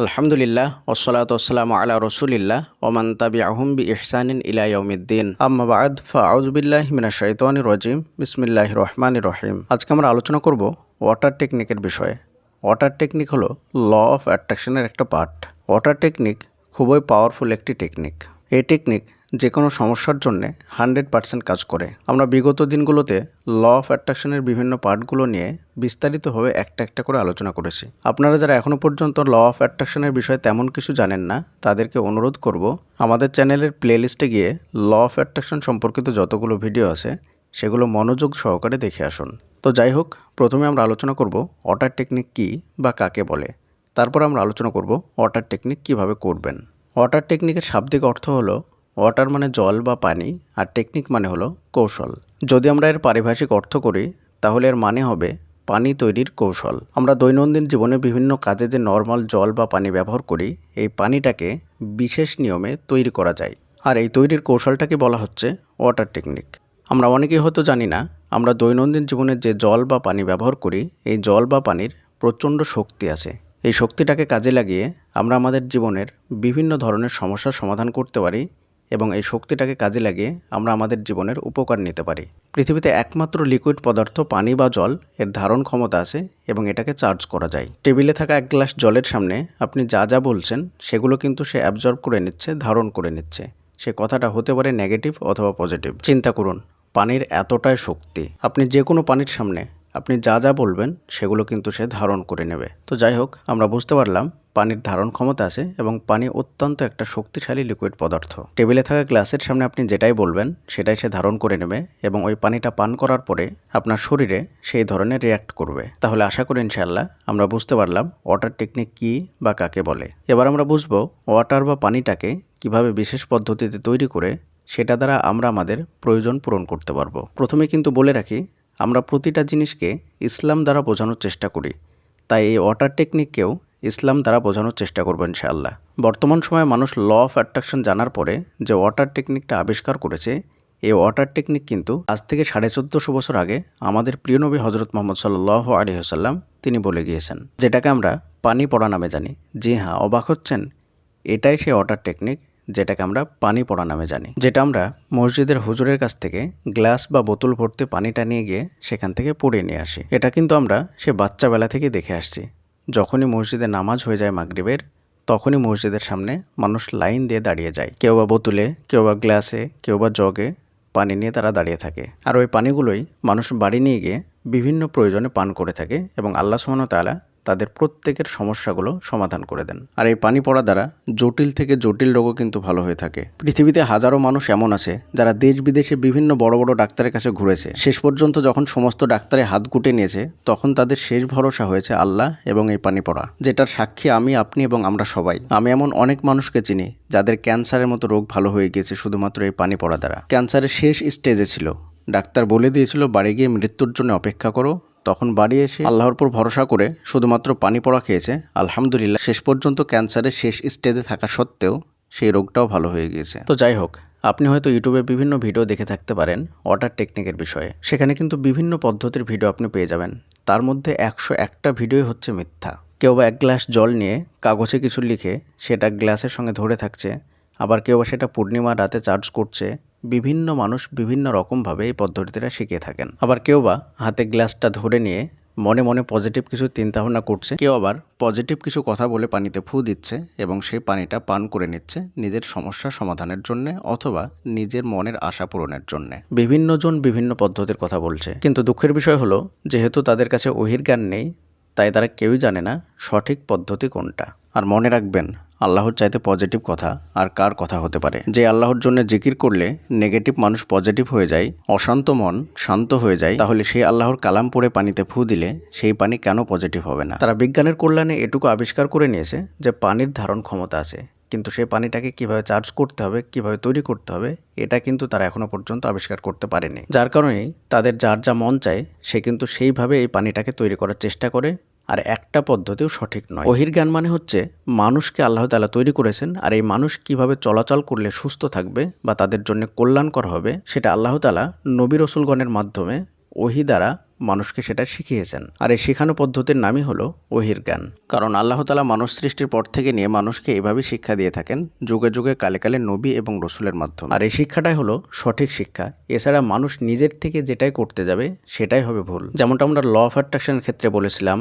আলহামদুলিল্লাহ ওসলাত ওসালাম আলা রসুলিল্লাহ ওমান তাবি আহম বি ইহসানিন ইলাইউমিদ্দিন আম্মাবাদ ফাউজবিল্লাহ মিনা শৈতানি রজিম। বিসমিল্লাহ রহমান রহিম। আজকে আমরা আলোচনা করব ওয়াটার টেকনিকের বিষয়ে। ওয়াটার টেকনিক হলো ল অফ অ্যাট্রাকশনের একটা পার্ট। ওয়াটার টেকনিক খুবই পাওয়ারফুল একটি টেকনিক। এই টেকনিক যে কোনো সমস্যার জন্যে হান্ড্রেড পার্সেন্ট কাজ করে। আমরা বিগত দিনগুলোতে ল অফ অ্যাট্রাকশনের বিভিন্ন পার্টগুলো নিয়ে বিস্তারিতভাবে একটা একটা করে আলোচনা করেছি। আপনারা যারা এখনও পর্যন্ত ল অফ অ্যাট্রাকশনের বিষয়ে তেমন কিছু জানেন না, তাদেরকে অনুরোধ করব, আমাদের চ্যানেলের প্লেলিস্টে গিয়ে ল অফ অ্যাট্রাকশন সম্পর্কিত যতগুলো ভিডিও আছে, সেগুলো মনোযোগ সহকারে দেখে আসুন। তো যাই হোক, প্রথমে আমরা আলোচনা করব ওয়াটার টেকনিক কী বা কাকে বলে। তারপর আমরা আলোচনা করব ওয়াটার টেকনিক কীভাবে করবেন। ওয়াটার টেকনিকের শাব্দিক অর্থ হলো ওয়াটার মানে জল বা পানি, আর টেকনিক মানে হলো কৌশল। যদি আমরা এর পারিভাষিক অর্থ করি, তাহলে এর মানে হবে পানি তৈরির কৌশল। আমরা দৈনন্দিন জীবনে বিভিন্ন কাজে যে নর্মাল জল বা পানি ব্যবহার করি, এই পানিটাকে বিশেষ নিয়মে তৈরি করা যায়। আর এই তৈরির কৌশলটাকে বলা হচ্ছে ওয়াটার টেকনিক আমরা অনেকেই হয়তো জানি না, আমরা দৈনন্দিন জীবনে যে জল বা পানি ব্যবহার করি, এই জল বা পানির প্রচণ্ড শক্তি আছে। এই শক্তিটাকে কাজে লাগিয়ে আমরা আমাদের জীবনের বিভিন্ন ধরনের সমস্যার সমাধান করতে পারি এবং এই শক্তিটাকে কাজে লাগিয়ে আমরা আমাদের জীবনের উপকার নিতে পারি। পৃথিবীতে একমাত্র লিকুইড পদার্থ, পানি বা জল, এর ধারণ ক্ষমতা আছে এবং এটাকে চার্জ করা যায়। টেবিলে থাকা এক গ্লাস জলের সামনে আপনি যা যা বলছেন, সেগুলো কিন্তু সে অ্যাবজর্ব করে নিচ্ছে, ধারণ করে নিচ্ছে। সে কথাটা হতে পারে নেগেটিভ অথবা পজিটিভ চিন্তা করুন, পানির এতটাই শক্তি। আপনি যে কোনো পানির সামনে আপনি যা যা বলবেন সেগুলো কিন্তু সে ধারণ করে নেবে। তো যাই হোক, আমরা বুঝতে পারলাম পানির ধারণ ক্ষমতা আছে এবং পানি অত্যন্ত একটা শক্তিশালী লিকুইড পদার্থ। টেবিলে থাকা গ্লাসের সামনে আপনি যেটাই বলবেন সেটাই সে ধারণ করে নেবে এবং ওই পানিটা পান করার পরে আপনার শরীরে সেই ধরনের রিয়াক্ট করবে। তাহলে আশা করি ইনশাল্লাহ আমরা বুঝতে পারলাম ওয়াটার টেকনিক কী বা কাকে বলে। এবার আমরা বুঝব ওয়াটার বা পানিটাকে কীভাবে বিশেষ পদ্ধতিতে তৈরি করে সেটা দ্বারা আমরা আমাদের প্রয়োজন পূরণ করতে পারব। প্রথমে কিন্তু বলে রাখি আমরা প্রতিটা জিনিসকে ইসলাম দ্বারা বোঝানোর চেষ্টা করি। তাই এই ওয়াটার টেকনিককেও ইসলাম দ্বারা বোঝানোর চেষ্টা করব ইনশাআল্লাহ। বর্তমান সময়ে মানুষ ল অফ অ্যাট্রাকশন জানার পরে যে ওয়াটার টেকনিকটা আবিষ্কার করেছে, এই ওয়াটার টেকনিক কিন্তু আজ থেকে সাড়ে চোদ্দোশো বছর আগে আমাদের প্রিয় নবী হজরত মোহাম্মদ সাল্লাহ আলী হাসাল্লাম তিনি বলে গিয়েছেন, যেটাকে আমরা পানি পড়া নামে জানি। জি হ্যাঁ অবাক হচ্ছেন? এটাই সেই ওয়াটার টেকনিক যেটাকে আমরা পানি পড়া নামে জানি, যেটা আমরা মসজিদের হুজুরের কাছ থেকে গ্লাস বা বোতল ভর্তি পানিটা নিয়ে গিয়ে সেখান থেকে পড়ে নিয়ে আসি। এটা কিন্তু আমরা সে বাচ্চাবেলা থেকে দেখে আসছি। যখনই মসজিদে নামাজ হয়ে যায় মাগরিবের, তখনই মসজিদের সামনে মানুষ লাইন দিয়ে দাঁড়িয়ে যায়। কেউ বা বোতলে, কেউ বা গ্লাসে, কেউ বা জগে পানি নিয়ে তারা দাঁড়িয়ে থাকে। আর ওই পানিগুলোই মানুষ বাড়ি নিয়ে গিয়ে বিভিন্ন প্রয়োজনে পান করে থাকে এবং আল্লাহ তাআলা তাদের প্রত্যেকের সমস্যাগুলো সমাধান করে দেন। আর এই পানি পড়া দ্বারা জটিল থেকে জটিল রোগও কিন্তু ভালো হয়ে থাকে। পৃথিবীতে হাজারো মানুষ এমন আছে, যারা দেশ বিদেশে বিভিন্ন বড় বড় ডাক্তারের কাছে ঘুরেছে। শেষ পর্যন্ত যখন সমস্ত ডাক্তারে হাত গুটে নিয়েছে, তখন তাদের শেষ ভরসা হয়েছে আল্লাহ এবং এই পানি পড়া। যেটার সাক্ষী আমি, আপনি এবং আমরা সবাই। আমি এমন অনেক মানুষকে চিনি, যাদের ক্যান্সারের মতো রোগ ভালো হয়ে গিয়েছে শুধুমাত্র এই পানি পড়া দ্বারা। ক্যান্সারের শেষ স্টেজে ছিল। ডাক্তার বলে দিয়েছিল, বাড়ি গিয়ে মৃত্যুর জন্য অপেক্ষা করো তখন বাড়ি এসে আল্লাহর উপর ভরসা করে শুধুমাত্র পানি পড়া খেয়েছে, আলহামদুলিল্লাহ শেষ পর্যন্ত ক্যান্সারের শেষ স্টেজে থাকা সত্ত্বেও সেই রোগটাও ভালো হয়ে গিয়েছে। তো যাই হোক, আপনি হয়তো ইউটিউবে বিভিন্ন ভিডিও দেখে থাকতে পারেন ওয়াটার টেকনিকের বিষয়ে। সেখানে কিন্তু বিভিন্ন পদ্ধতির ভিডিও আপনি পেয়ে যাবেন। তার মধ্যে একশো একটা ভিডিওই হচ্ছে মিথ্যা। কেউ বা এক গ্লাস জল নিয়ে কাগজে কিছু লিখে সেটা গ্লাসের সঙ্গে ধরে থাকছে, আবার কেউ বা সেটা পূর্ণিমা রাতে চার্জ করছে বিভিন্ন মানুষ বিভিন্ন রকমভাবে এই পদ্ধতিটা শিখে থাকেন। আবার কেউ বা হাতে গ্লাসটা ধরে নিয়ে মনে মনে পজিটিভ কিছু চিন্তাভাবনা করছে, কেউ আবার পজিটিভ কিছু কথা বলে পানিতে ফু দিচ্ছে এবং সেই পানিটা পান করে নিচ্ছে নিজের সমস্যা সমাধানের জন্য অথবা নিজের মনের আশা পূরণের জন্য। বিভিন্ন জন বিভিন্ন পদ্ধতির কথা বলছে, কিন্তু দুঃখের বিষয় হলো, যেহেতু তাদের কাছে ওহির জ্ঞান নেই, তাই তারা কেউই জানে না সঠিক পদ্ধতি কোনটা। আর মনে রাখবেন আল্লাহর চাইতে পজিটিভ কথা আর কার কথা হতে পারে? যে আল্লাহর জন্য জিকির করলে নেগেটিভ মানুষ পজিটিভ হয়ে যায়, অশান্ত মন শান্ত হয়ে যায়, তাহলে সেই আল্লাহর কালাম পড়ে পানিতে ফু দিলে সেই পানি কেন পজিটিভ হবে না? তারা বিজ্ঞানের কল্যাণে এটুকু আবিষ্কার করে নিয়েছে যে পানির ধারণ ক্ষমতা আছে। কিন্তু সেই পানিটাকে কীভাবে চার্জ করতে হবে, কীভাবে তৈরি করতে হবে, এটা কিন্তু তারা এখনও পর্যন্ত আবিষ্কার করতে পারেনি। যার কারণেই তাদের যার যা মন চায়, সে কিন্তু সেইভাবে এই পানিটাকে তৈরি করার চেষ্টা করে আর একটা পদ্ধতিও সঠিক নয়। ওহির জ্ঞান মানে হচ্ছে মানুষকে আল্লাহ তালা তৈরি করেছেন আর এই মানুষ কীভাবে চলাচল করলে সুস্থ থাকবে বা তাদের জন্য কল্যাণকর হবে সেটা আল্লাহ তালা নবী রসুলগণের মাধ্যমে ওহি দ্বারা মানুষকে সেটা শিখিয়েছেন। আর এই শেখানো পদ্ধতির নামই হলো ওহির জ্ঞান। কারণ আল্লাহ তালা মানুষ সৃষ্টির পর থেকে নিয়ে মানুষকে এভাবেই শিক্ষা দিয়ে থাকেন, যুগে যুগে কালে কালে নবী এবং রসুলের মাধ্যমে। আর এই শিক্ষাটাই হলো সঠিক শিক্ষা। এছাড়া মানুষ নিজের থেকে যেটাই করতে যাবে সেটাই হবে ভুল। যেমনটা আমরা ল অফ অ্যাট্রাকশনের ক্ষেত্রে বলেছিলাম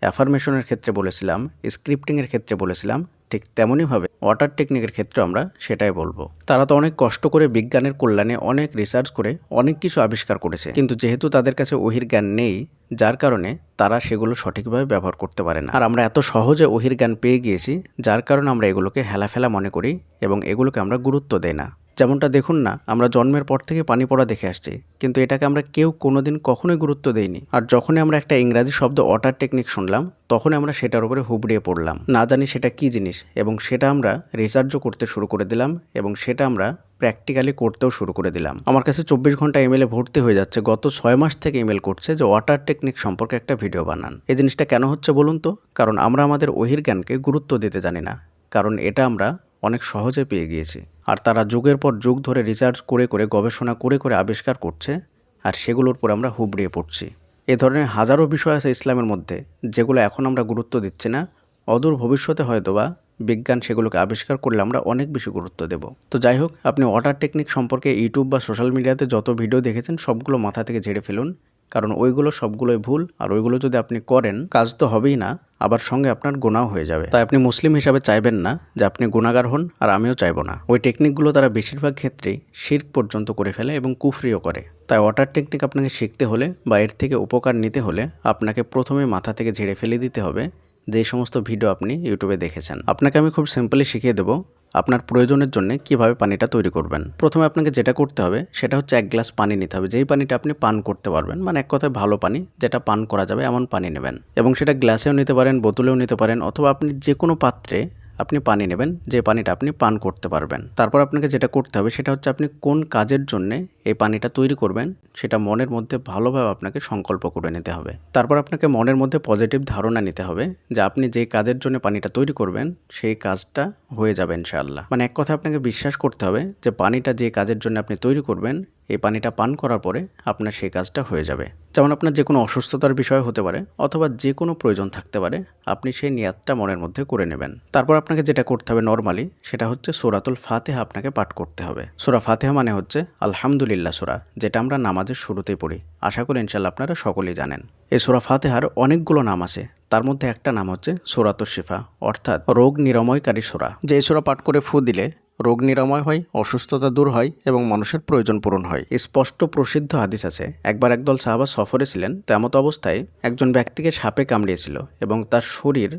অ্যাফার্মেশনের ক্ষেত্রে বলেছিলাম, স্ক্রিপ্টিংয়ের ক্ষেত্রে বলেছিলাম, ঠিক তেমনইভাবে ওয়াটার টেকনিকের ক্ষেত্রে আমরা সেটাই বলব। তারা তো অনেক কষ্ট করে বিজ্ঞানের কল্যাণে অনেক রিসার্চ করে অনেক কিছু আবিষ্কার করেছে। কিন্তু যেহেতু তাদের কাছে ওহির জ্ঞান নেই, যার কারণে তারা সেগুলো সঠিকভাবে ব্যবহার করতে পারে না। আর আমরা এত সহজে ওহির জ্ঞান পেয়ে গিয়েছি, যার কারণে আমরা এগুলোকে হেলাফেলা মনে করি এবং এগুলোকে আমরা গুরুত্ব দেই না। যেমনটা দেখুন না, আমরা জন্মের পর থেকে পানি পড়া দেখে আসছি, কিন্তু এটাকে আমরা কেউ কোনোদিন কখনোই গুরুত্ব দেইনি। আর যখনই আমরা একটা ইংরাজি শব্দ ওয়াটার টেকনিক শুনলাম, তখনই আমরা সেটার উপরে হুবড়িয়ে পড়লাম। না জানি সেটা কি জিনিস, এবং সেটা আমরা রিসার্চও করতে শুরু করে দিলাম, এবং সেটা আমরা প্র্যাকটিক্যালি করতেও শুরু করে দিলাম। আমার কাছে চব্বিশ ঘণ্টা ইমেলে ভর্তি হয়ে যাচ্ছে, গত ছয় মাস থেকে ইমেল করছে যে ওয়াটার টেকনিক সম্পর্কে একটা ভিডিও বানান। এই জিনিসটা কেন হচ্ছে বলুন তো? কারণ আমরা আমাদের ওহির জ্ঞানকে গুরুত্ব দিতে জানি না। কারণ এটা আমরা অনেক সহজে পেয়ে গিয়েছি। আর তারা যুগের পর যুগ ধরে রিসার্চ করে করে, গবেষণা করে করে আবিষ্কার করছে, আর সেগুলোর উপর আমরা হুবড়িয়ে পড়ছি। এ ধরনের হাজারো বিষয় আছে ইসলামের মধ্যে, যেগুলো এখন আমরা গুরুত্ব দিচ্ছি না। অদূর ভবিষ্যতে হয়তোবা বিজ্ঞান সেগুলোকে আবিষ্কার করলে আমরা অনেক বেশি গুরুত্ব দেব। তো যাই হোক, আপনি ওয়াটার টেকনিক সম্পর্কে ইউটিউব বা সোশ্যাল মিডিয়াতে যত ভিডিও দেখেছেন, সবগুলো মাথা থেকে ঝেড়ে ফেলুন। কারণ ওইগুলো সবগুলোই ভুল, আর ওইগুলো যদি আপনি করেন, কাজ তো হবেই না। আবার সঙ্গে আপনার গোনাও হয়ে যাবে। তাই আপনি মুসলিম হিসাবে চাইবেন না যে আপনি গুণাগার হন আর আমিও চাইব না। ওই টেকনিকগুলো তারা বেশিরভাগ ক্ষেত্রেই শির্ক পর্যন্ত করে ফেলে এবং কুফরিও করে। তাই ওয়াটার টেকনিক আপনাকে শিখতে হলে বা এর থেকে উপকার নিতে হলে আপনাকে প্রথমে মাথা থেকে ঝেড়ে ফেলে দিতে হবে। যে সমস্ত ভিডিও আপনি ইউটিউবে দেখেছেন। আপনাকে আমি খুব সিম্পলি শিখিয়ে দেবো আপনার প্রয়োজনের জন্য কীভাবে পানিটা তৈরি করবেন। প্রথমে আপনাকে যেটা করতে হবে, সেটা হচ্ছে এক গ্লাস পানি নিতে হবে। যেই পানিটা আপনি পান করতে পারবেন মানে এক কথায় ভালো পানি, যেটা পান করা যাবে এমন পানি নেবেন। এবং সেটা গ্লাসেও নিতে পারেন, বোতলেও নিতে পারেন, অথবা আপনি যে কোনো পাত্রে আপনি পানি নেবেন, যে পানিটা আপনি পান করতে পারবেন। তারপর আপনাকে যেটা করতে হবে, সেটা হচ্ছে আপনি কোন কাজের জন্য এই পানিটা তৈরি করবেন, সেটা মনের মধ্যে ভালোভাবে আপনাকে সংকল্প করে নিতে হবে। তারপর আপনাকে মনের মধ্যে পজিটিভ ধারণা নিতে হবে যে আপনি যে কাজের জন্য পানিটা তৈরি করবেন, সেই কাজটা হয়ে যাবে ইনশাআল্লাহ। মানে এক কথা আপনাকে বিশ্বাস করতে হবে যে পানিটা যে কাজের জন্য আপনি তৈরি করবেন এই পানিটা পান করার পরে আপনার সেই কাজটা হয়ে যাবে। যেমন আপনার যে কোনো অসুস্থতার বিষয় হতে পারে অথবা যে কোনো প্রয়োজন থাকতে পারে, আপনি সেই নিয়াতটা মনের মধ্যে করে নেবেন। তারপর আপনাকে যেটা করতে হবে নর্মালি সেটা হচ্ছে সোরাতুল ফাতেহা আপনাকে পাঠ করতে হবে। সোরা ফাতেহা মানে হচ্ছে আলহামদুলিল্লাহ সোরা, যেটা আমরা নামাজের শুরুতেই পড়ি। আশা করি ইনশাল্লাহ আপনারা সকলেই জানেন। এই সোরা ফাতেহার অনেকগুলো নাম আছে। তার মধ্যে একটা নাম হচ্ছে সোরাত শিফা, অর্থাৎ রোগ নিরাময়কারী সোরা। যে সোরা পাঠ করে ফু দিলে রোগ নিরাময় হয়, অসুস্থতা দূর হয় এবং মানুষের প্রয়োজন পূরণ হয়। স্পষ্ট প্রসিদ্ধ হাদিস আছে। একবার একদল সাহাবা সফরে ছিলেন, তেমত অবস্থায় একজন ব্যক্তিকে সাপে কামড়িয়েছিল এবং তার শরীর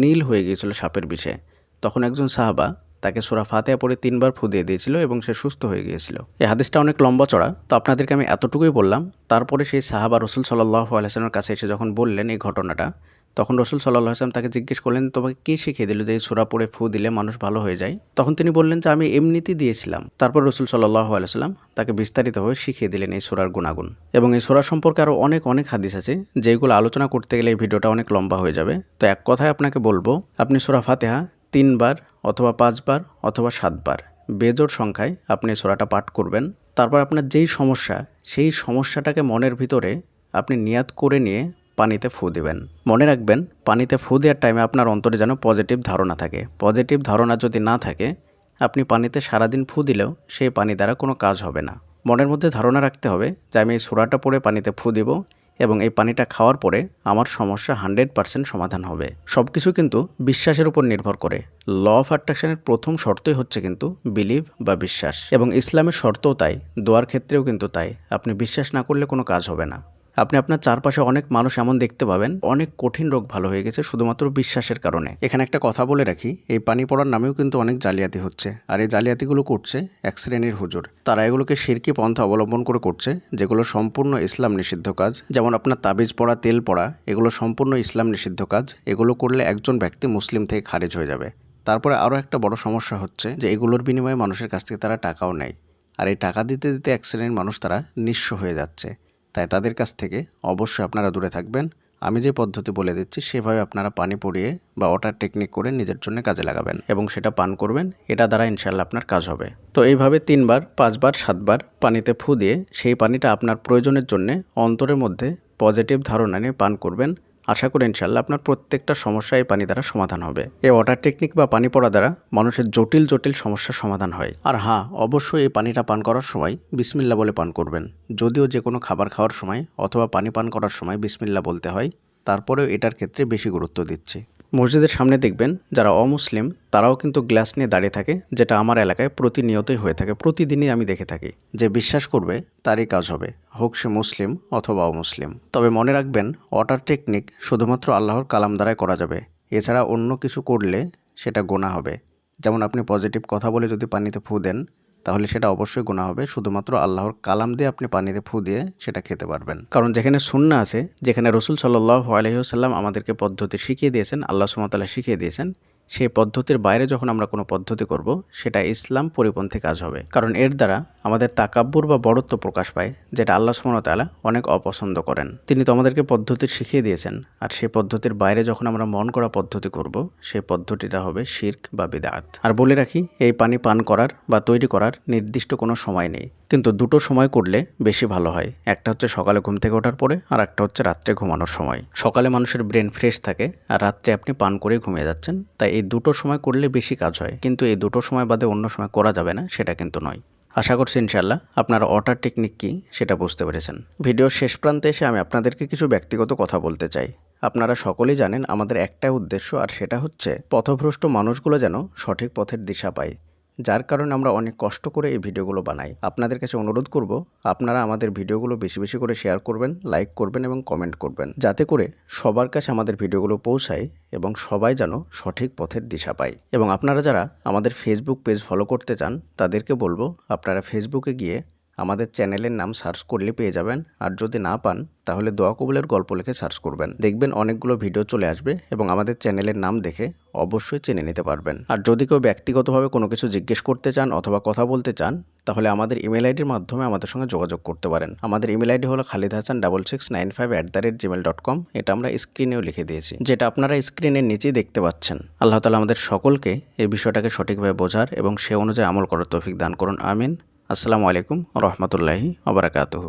নীল হয়ে গিয়েছিল সাপের বিষে। তখন একজন সাহাবা তাকে সোরা ফাতেহা পরে তিনবার ফু দিয়ে দিয়েছিল এবং সে সুস্থ হয়ে গিয়েছিল। এই হাদিসটা অনেক লম্বা চড়া, তো আপনাদেরকে আমি এতটুকুই বললাম। তারপরে সেই সাহাবা রসুল সাল্লাহ আলহামের কাছে এসে যখন বললেন এই ঘটনাটা তখন রসুল সাল্লাহ আসলাম তাকে জিজ্ঞেস করলেন, তোমাকে কে শিখিয়ে দিল যে এই সোরা পড়ে ফু দিলে মানুষ ভালো হয়ে যায়? তখন তিনি বললেন যে, আমি এমনিতেই দিয়েছিলাম। তারপর রসুল সাল্লাহ আলাইসাল্লাম তাকে বিস্তারিতভাবে শিখিয়ে দিলেন এই সোরার গুণাগুণ। এবং এই সোরা সম্পর্কে আরও অনেক অনেক হাদিস আছে, যেগুলো আলোচনা করতে গেলে এই ভিডিওটা অনেক লম্বা হয়ে যাবে। তো এক কথায় আপনাকে বলব, আপনি সোরা ফাতেহা তিনবার অথবা পাঁচবার অথবা সাতবার বেজোর সংখ্যায় আপনি সোরাটা পাঠ করবেন। তারপর আপনার যেই সমস্যা, সেই সমস্যাটাকে মনের ভিতরে আপনি নিয়াত করে নিয়ে পানিতে ফু দিবেন। মনে রাখবেন, পানিতে ফু দেওয়ার টাইমে আপনার অন্তরে যেন পজিটিভ ধারণা থাকে। পজিটিভ ধারণা যদি না থাকে, আপনি পানিতে সারাদিন ফু দিলেও সেই পানি দ্বারা কোনো কাজ হবে না। মনের মধ্যে ধারণা রাখতে হবে যে, আমি এই সোরাটা পরে পানিতে ফু দিব এবং এই পানিটা খাওয়ার পরে আমার সমস্যা হান্ড্রেড পার্সেন্ট সমাধান হবে। সব কিছু কিন্তু বিশ্বাসের উপর নির্ভর করে। ল অফ অ্যাট্রাকশনের প্রথম শর্তই হচ্ছে কিন্তু বিলিভ বা বিশ্বাস। এবং ইসলামের শর্তও তাই, দোয়ার ক্ষেত্রেও কিন্তু তাই। আপনি বিশ্বাস না করলে কোনো কাজ হবে না। আপনি আপনার চারপাশে অনেক মানুষ এমন দেখতে পাবেন। অনেক কঠিন রোগ ভালো হয়ে গেছে শুধুমাত্র বিশ্বাসের কারণে। এখানে একটা কথা বলে রাখি, এই পানি পড়ার নামেও কিন্তু অনেক জালিয়াতি হচ্ছে। আর এই জালিয়াতিগুলো করছে এক শ্রেণির হুজুর। তারা এগুলোকে শিরকি পন্থা অবলম্বন করে করছে, যেগুলো সম্পূর্ণ ইসলাম নিষিদ্ধ কাজ। যেমন আপনার তাবিজ পড়া, তেল পড়া, এগুলো সম্পূর্ণ ইসলাম নিষিদ্ধ কাজ। এগুলো করলে একজন ব্যক্তি মুসলিম থেকে খারিজ হয়ে যাবে। তারপরে আরও একটা বড় সমস্যা হচ্ছে যে, এগুলোর বিনিময়ে মানুষের কাছ থেকে তারা টাকাও নেয়। আর এই টাকা দিতে দিতে এক শ্রেণির মানুষ তারা নিঃস্ব হয়ে যাচ্ছে। তাই তাদের কাছ থেকে অবশ্যই আপনারা দূরে থাকবেন। আমি যে পদ্ধতি বলে দিচ্ছি, সেভাবে আপনারা পানি পড়িয়ে বা ওয়াটার টেকনিক করে নিজের জন্য কাজে লাগাবেন এবং সেটা পান করবেন। এটা দ্বারা ইনশাল্লাহ আপনার কাজ হবে। তো এইভাবে তিনবার, পাঁচবার, সাতবার পানিতে ফু দিয়ে সেই পানিটা আপনার প্রয়োজনের জন্য অন্তরের মধ্যে পজিটিভ ধারণা নিয়ে পান করবেন। আশা করি ইনশাল্লাহ আপনার প্রত্যেকটা সমস্যা এই পানি দ্বারা সমাধান হবে। এই ওয়াটার টেকনিক বা পানি পড়া দ্বারা মানুষের জটিল জটিল সমস্যার সমাধান হয়। আর হ্যাঁ অবশ্যই এই পানিটা পান করার সময় বিসমিল্লা বলে পান করবেন। যদিও যে কোনো খাবার খাওয়ার সময় অথবা পানি পান করার সময় বিসমিল্লা বলতে হয়। তারপরেও এটার ক্ষেত্রে বেশি গুরুত্ব দিচ্ছি। মসজিদের সামনে দেখবেন যারা অমুসলিম, তারাও কিন্তু গ্লাস নিয়ে দাঁড়িয়ে থাকে, যেটা আমার এলাকায় প্রতিনিয়তই হয়ে থাকে, প্রতিদিনই আমি দেখে থাকি। যে বিশ্বাস করবে, তারই কাজ হবে, হোক সে মুসলিম অথবা অমুসলিম। তবে মনে রাখবেন, ওয়াটার টেকনিক শুধুমাত্র আল্লাহর কালাম দ্বারাই করা যাবে। এছাড়া অন্য কিছু করলে সেটা গোনা হবে। যেমন আপনি পজিটিভ কথা বলে যদি পানিতে ফু দেন তাহলে সেটা অবশ্যই গুণা হবে। শুধুমাত্র আল্লাহর কালাম দিয়ে আপনি পানিতে ফু দিয়ে সেটা খেতে পারবেন। কারণ যেখানে সুন্না আছে, যেখানে রসুল সাল্লাহ আলহিহাল্লাম আমাদেরকে পদ্ধতি শিখিয়ে দিয়েছেন, আল্লাহ সুমতাল্লাহ শিখিয়ে দিয়েছেন সেই পদ্ধতির বাইরে যখন আমরা কোনো পদ্ধতি করব, সেটা ইসলাম পরিপন্থী কাজ হবে। কারণ এর দ্বারা আমাদের তাকাব্বুর বা বড়ত্ব প্রকাশ পায়, যেটা আল্লাহ সুমতালা অনেক অপছন্দ করেন। তিনি তো আমাদেরকে পদ্ধতি শিখিয়ে দিয়েছেন। আর সেই পদ্ধতির বাইরে যখন আমরা মন করা পদ্ধতি করব, সেই পদ্ধতিটা হবে শির্ক বা বিদাত আর বলে রাখি, এই পানি পান করার বা তৈরি করার নির্দিষ্ট কোনো সময় নেই। কিন্তু দুটো সময় করলে বেশি ভালো হয়। একটা হচ্ছে সকালে ঘুম থেকে ওঠার পরে, আর একটা হচ্ছে রাত্রে ঘুমানোর সময়। সকালে মানুষের ব্রেন ফ্রেশ থাকে, আর রাত্রে আপনি পান করে ঘুমিয়ে যাচ্ছেন। তাই এই দুটো সময় করলে বেশি কাজ হয়, কিন্তু এই দুটো সময় বাদে অন্য সময় করা যাবে না, সেটা কিন্তু নয়। আশা করছি ইনশাল্লাহ আপনার অটার টেকনিক কী সেটা বুঝতে পেরেছেন। ভিডিওর শেষ প্রান্তে এসে আমি আপনাদেরকে কিছু ব্যক্তিগত কথা বলতে চাই। আপনারা সকলেই জানেন আমাদের একটা উদ্দেশ্য, আর সেটা হচ্ছে পথভ্রষ্ট মানুষগুলো যেন সঠিক পথের দিশা পায়। যার কারণে আমরা অনেক কষ্ট করে এই ভিডিওগুলো বানাই। আপনাদের কাছে অনুরোধ করব, আপনারা আমাদের ভিডিওগুলো বেশি বেশি করে শেয়ার করবেন, লাইক করবেন এবং কমেন্ট করবেন। যাতে করে সবার কাছে আমাদের ভিডিওগুলো পৌঁছায় এবং সবাই যেন সঠিক পথের দিশা পায়। এবং আপনারা যারা আমাদের ফেসবুক পেজ ফলো করতে চান, তাদেরকে বলব, আপনারা ফেসবুকে গিয়ে আমাদের চ্যানেলের নাম সার্চ করলে পেয়ে যাবেন। আর যদি না পান, তাহলে দোয়া কবুলের গল্প লিখে সার্চ করবেন। দেখবেন অনেকগুলো ভিডিও চলে আসবে এবং আমাদের চ্যানেলের নাম দেখে অবশ্যই চেনে নিতে পারবেন। আর যদি কেউ ব্যক্তিগতভাবে কোনো কিছু জিজ্ঞেস করতে চান অথবা কথা বলতে চান, তাহলে আমাদের ইমেল আইডির মাধ্যমে আমাদের সঙ্গে যোগাযোগ করতে পারেন। আমাদের ইমেল আইডি হলো Khalid Hasan double six nine five at the rate gmail dot com. এটা আমরা স্ক্রিনেও লিখে দিয়েছি। যেটা আপনারা স্ক্রিনের নিচেই দেখতে পাচ্ছেন। আল্লাহ তালা আমাদের সকলকে এই বিষয়টাকে সঠিকভাবে বোঝার এবং সে অনুযায়ী আমল করার তৌফিক দান করুন। আমিন। আসসালামু আলাইকুম রহমতুল্লাহি আবরাকাতহ